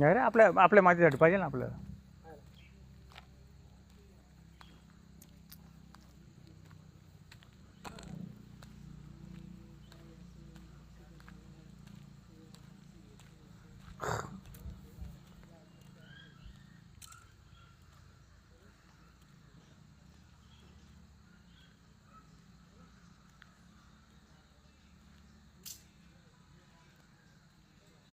नाही रे आपल्या आपल्या मातीसाठी पाहिजे ना आपल्याला